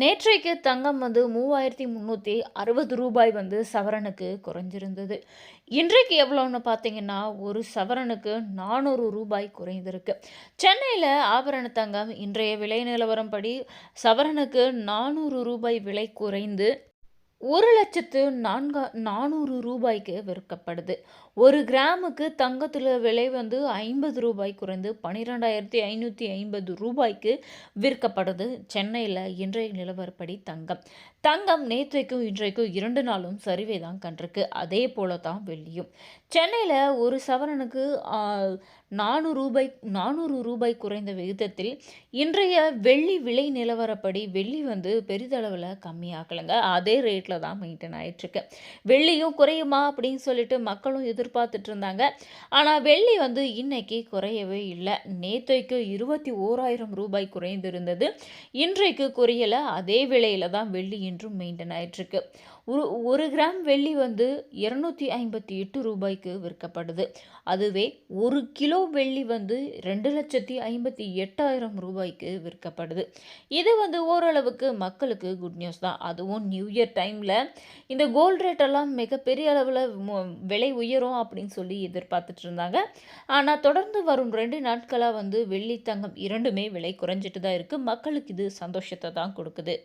நேற்றைக்கு தங்கம் வந்து மூவாயிரத்தி முந்நூற்றி அறுபது ரூபாய் வந்து சவரனுக்கு குறைஞ்சிருந்தது. இன்றைக்கு எவ்வளோன்னு பார்த்தீங்கன்னா ஒரு சவரனுக்கு நானூறு ரூபாய் குறைந்திருக்கு. சென்னையில் ஆபரண தங்கம் இன்றைய விலை நிலவரம் படி சவரனுக்கு நானூறு ரூபாய் விலை குறைந்து ஒரு லட்சத்து நான்கா நானூறு ரூபாய்க்கு விற்கப்படுது. ஒரு கிராமுக்கு தங்கத்தில் விலை வந்து ஐம்பது ரூபாய் குறைந்து பன்னிரெண்டாயிரத்தி ஐநூற்றி ஐம்பது ரூபாய்க்கு விற்கப்படுது சென்னையில் இன்றைய நிலவரப்படி தங்கம். தங்கம் நேற்றைக்கும் இன்றைக்கும் இரண்டு நாளும் சரிவை தான் கண்டிருக்கு. அதே போல தான் வெள்ளியும். சென்னையில் ஒரு சவரனுக்கு நானூறு ரூபாய் நானூறு ரூபாய் குறைந்த விகிதத்தில் இன்றைய வெள்ளி விலை நிலவரப்படி வெள்ளி வந்து பெரிதளவில் கம்மியாகலைங்க அதே ரேட்டில் தான் மெயின்டைன் ஆகிட்டுருக்கு வெள்ளியும் குறையுமா அப்படின்னு சொல்லிட்டு மக்களும் எதிர்பார்த்துட்டு இருந்தாங்க. ஆனால் வெள்ளி வந்து இன்னைக்கு குறையவே இல்லை. நேற்றைக்கு இருபத்தி ஓராயிரம் ரூபாய் குறைந்திருந்தது. இன்றைக்கு குறையலை. அதே விலையில் தான் வெள்ளி இன்றும் மெயின்டைன் ஆகிட்டுருக்கு ஒரு ஒரு கிராம் வெள்ளி வந்து இரநூத்தி ஐம்பத்தி எட்டு ரூபாய்க்கு விற்கப்படுது. அதுவே ஒரு கிலோ வெள்ளி வந்து ரெண்டு லட்சத்தி ஐம்பத்தி எட்டாயிரம் ரூபாய்க்கு விற்கப்படுது. இது வந்து ஓரளவுக்கு மக்களுக்கு குட் நியூஸ் தான். அதுவும் நியூ இயர் டைமில் இந்த கோல்டு ரேட் எல்லாம் மிகப்பெரிய அளவில் விலை உயரும் அப்படின்னு சொல்லி எதிர்பார்த்துட்டு இருந்தாங்க. ஆனால் தொடர்ந்து வரும் ரெண்டு நாட்களாக வந்து வெள்ளி தங்கம் இரண்டுமே விலை குறைஞ்சிட்டு தான் இருக்குது மக்களுக்கு இது சந்தோஷத்தை தான் கொடுக்குது.